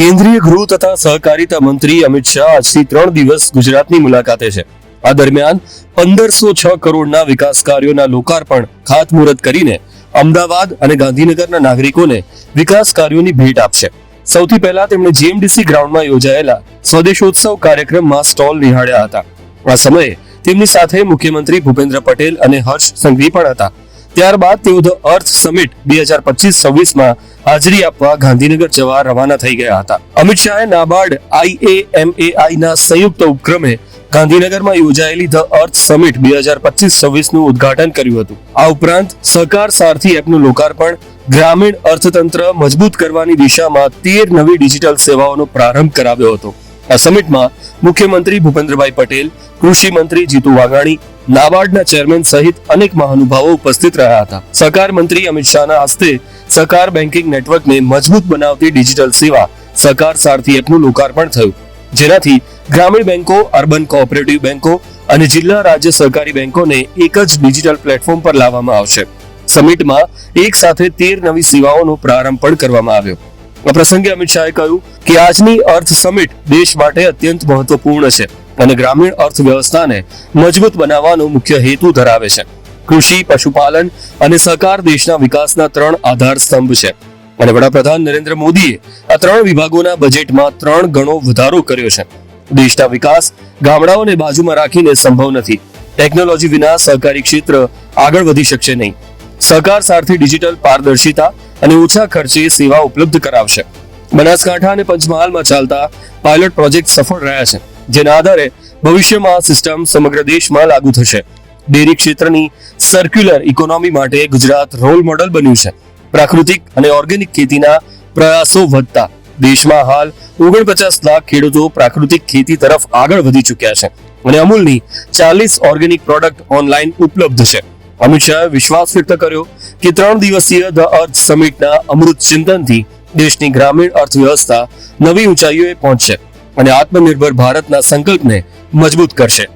કેન્દ્રીય ગૃહ તથા સહકારિતા મંત્રી અમિત શાહ આજથી ત્રણ દિવસ ગુજરાતની મુલાકાતે છે. આ દરમિયાન પંદરસો છ કરોડના વિકાસ કાર્યોના લોકાર્પણ, ખાતમુહૂર્ત કરીને અમદાવાદ અને ગાંધીનગરના નાગરિકોને વિકાસ કાર્યોની ભેટ આપશે. સૌથી પહેલા તેમણે જીએમડીસી ગ્રાઉન્ડમાં યોજાયેલા સ્વદેશોત્સવ કાર્યક્રમમાં સ્ટોલ નિહાળ્યા હતા. આ સમયે તેમની સાથે મુખ્યમંત્રી ભૂપેન્દ્ર પટેલ અને હર્ષ સંઘવી પણ હતા. ત્યારબાદ તેઓ ધ અર્થ સમિટ બે હજાર પચીસ છવ્વીસમાં હાજરી આપવા ગાંધીનગર જવા રવાના થઈ ગયા હતા. અમિત શાહે નાબાર્ડ આઈએએમએઆઈ ના સંયુક્ત ઉપક્રમે ગાંધીનગરમાં યોજાયેલી ધ અર્થ સમિટ બે હજાર પચીસ છવ્વીસનું ઉદ્ઘાટન કર્યું હતું. આ ઉપરાંત સહકાર સારથી એપનું લોકાર્પણ, ગ્રામીણ અર્થતંત્ર મજબૂત કરવાની દિશામાં તેર નવી ડિજિટલ સેવાઓનો પ્રારંભ કરાવ્યો હતો. આ સમિટમાં મુખ્યમંત્રી ભૂપેન્દ્રભાઈ પટેલ કૃષિ મંત્રી જીતુ વાઘાણી નાબાર્ડના ચેરમેન સહિત અનેક મહાનુભાવો ઉપસ્થિત રહ્યા હતા. સહકાર મંત્રી અમિત શાહના હસ્તે સહકાર બેન્કિંગ નેટવર્કને મજબૂત બનાવતી ડિજિટલ સેવા સહકાર સારથી એપનું લોકાર્પણ થયું. જેનાથી ગ્રામીણ બેંકો અર્બન કોઓપરેટિવ બેંકો અને જિલ્લા રાજ્ય સહકારી બેંકોને એક જ ડિજિટલ પ્લેટફોર્મ પર લાવવામાં આવશે. સમિટમાં એક સાથે તેર નવી સેવાઓનો પ્રારંભ પણ કરવામાં આવ્યો. આ પ્રસંગે અમિત શાહે કહ્યું કે આજની અર્થ સમિટ દેશ માટે અત્યંત મહત્વપૂર્ણ છે. અને ગ્રામીણ અર્થવ્યવસ્થાને મજબૂત બનાવવાનો મુખ્ય હેતુ ધરાવે છે. કૃષિ, પશુપાલન અને સહકાર દેશના વિકાસના ત્રણ આધાર સ્તંભ છે. અને વડાપ્રધાન નરેન્દ્ર મોદીએ આ ત્રણ વિભાગોના બજેટમાં ત્રણ ગણો વધારો કર્યો છે. દેશના વિકાસ ગામડાઓને બાજુમાં રાખીને સંભવ નથી. ટેકનોલોજી વિના સહકારી ક્ષેત્ર આગળ વધી શકશે નહીં. સહકાર સારથી ડિજિટલ પારદર્શિતા અને ઓછા ખર્ચે સેવા ઉપલબ્ધ કરાવશે. બનાસકાંઠા અને પંચમહાલમાં ચાલતા પાયલોટ પ્રોજેક્ટ સફળ રહ્યા છે. જેના આધારે ભવિષ્યમાં આ સિસ્ટમ સમગ્ર દેશમાં લાગુ થશે. ડેરી ક્ષેત્રની સર્ક્યુલર ઇકોનોમી માટે ગુજરાત રોલ મોડલ બન્યું છે. પ્રાકૃતિક અને ઓર્ગેનિક ખેતીના પ્રયાસો વધતા દેશમાં હાલ ઓગણપચાસ લાખ ખેડૂતો પ્રાકૃતિક ખેતી તરફ આગળ વધી ચૂક્યા છે અને અમૂલની ચાલીસ ઓર્ગેનિક પ્રોડક્ટ ઓનલાઈન ઉપલબ્ધ છે. અમિત શાહે વિશ્વાસ વ્યક્ત કર્યો કે ત્રણ દિવસીય ધ અર્થ સમિટના અમૃત ચિંતનથી દેશની ગ્રામીણ અર્થવ્યવસ્થા નવી ઊંચાઈઓએ પહોંચશે. અને આત્મનિર્ભર ભારતના સંકલ્પને મજબૂત કરશે.